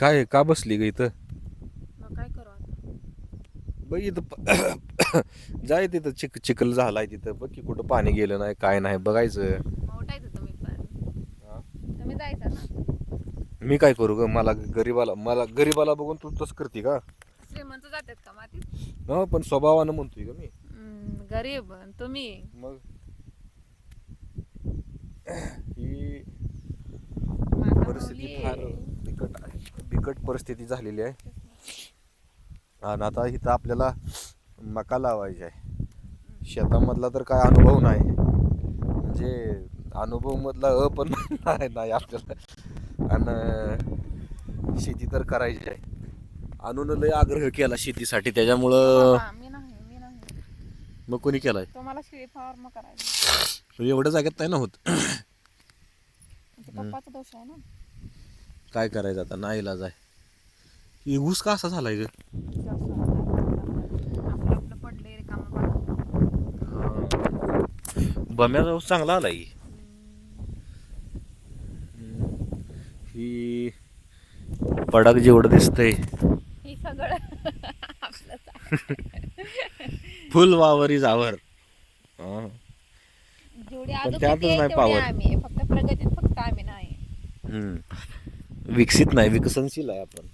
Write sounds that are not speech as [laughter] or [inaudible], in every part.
काय का बसली ग इथं? मग काय करू आता? बघ इथं प- [coughs] जाय तिथं चिक चिखल झालाय तिथं. बघ की कुठं पाणी गेलं नाही काय नाही बघायचं. मग उठायचं तुम्ही पण. हा? तुम्ही जायचं ना? मी काय करू ग? मला गरीबाला मला गरीबाला बघून तू तसं करते का? श्रीमंत जातात का मातीत? हो पण स्वभावानं म्हणतोय का मी. हम्म, गरीब आणि तुम्ही? मग ही माझा परिस्थिती माऊली. फार बिकट आहे बिकट परिस्थिती झालेली आहे. आणि आता इथं आपल्याला मका लावायची आहे. शेतामधला तर काय अनुभव नाही. म्हणजे अनुभव मधला अ पण नाही आपल्याला. आणि शेती तर करायची आहे. आणून लय आग्रह केला शेतीसाठी त्याच्यामुळं बाबा, मी नाही मी नाही. मग कोणी केलाय? तुम्हाला शेळी फार्म करायचं. एवढ्या जागेत नाही ना होत. ते पप्पाचा दोष आहे ना? काय करायचं आता? नाही इलाज आहे. ही ऊस का असा झालाय ग? बम्याचा ऊस चांगला आलाय. ही पडाक जेवढं दिसतंय. फुल वावरी जावर हा. त्यातच नाही आहे. फक्त प्रगतीत फक्त आम्ही नाही हम्म. विकसित नाही विकसनशील आहे आपण.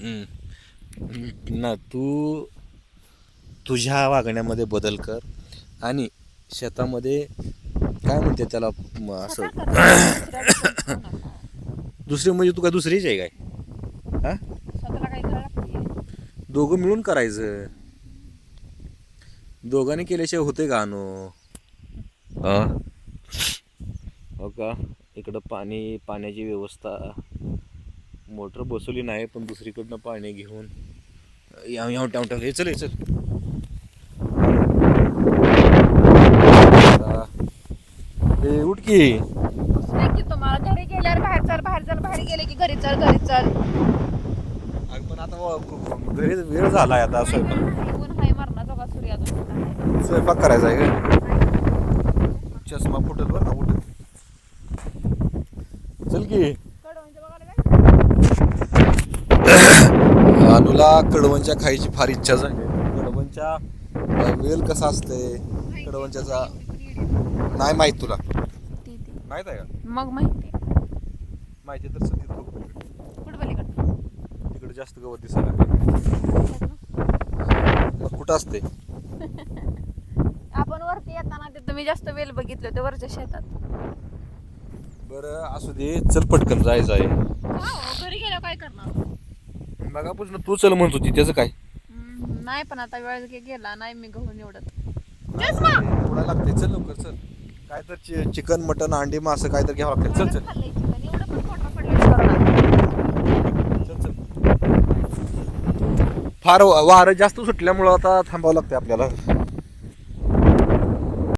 हम्म. ना तू तुझ्या वागण्यामध्ये बदल कर आणि शेतामध्ये काय म्हणते त्याला म, असं. [coughs] दुसरे म्हणजे तू काय दुसरीच आहे काय? हा? दोघं मिळून करायचं. दोघांनी केल्याशिवाय होते का अनु? हो का? इकडं पाणी पाण्याची व्यवस्था. मोटर बसवली नाही पण दुसरीकडनं पाणी घेऊन. या या टाव टाव हे चल हे चल. ए उठ की. तुम्हाला. घरी गेल्यावर बाहेर चल बाहेर चल बाहेर गेले की घरी चल घरी चल. पण आता घरी वेळ झालाय आता स्वयंपाक. स्वयंपाक करायचा आहे का? चष्मा फुटत बरं उठत की? [coughs] अनुला कडवणच्या खायची फार इच्छा झाली. कडवणच्या अं, वेल कसा असते? कडवणच्याचा नाही माहीत तुला. ती- ती. माहीत आहे का? मग माहिती माहिती तर सध्या तो. तिकडे जास्त गवत दिसायला कुठं असते? आपण वरती येताना ते तुम्ही जास्त वेल बघितले होते वरच्या शेतात. बरं असू दे. चल पटकन जायचं आहे हो? घरी गेल्यावर काय करणार? मगापासून तू चल म्हणत होती त्याचं काय? हम्म, नाही पण आता वेळ गे- गेला नाही मी गहू निवडत थोडा लागते चल लवकर चल. काय तर चिकन मटन अंडी मासं काय तर घ्यावं लागतं चल चल. खाल्लंय चिकन एवढं पण पोटात पडलं करणार चल चल. फार वा- वारं जास्त सुटल्यामुळं आता थांबावं लागतं आपल्याला.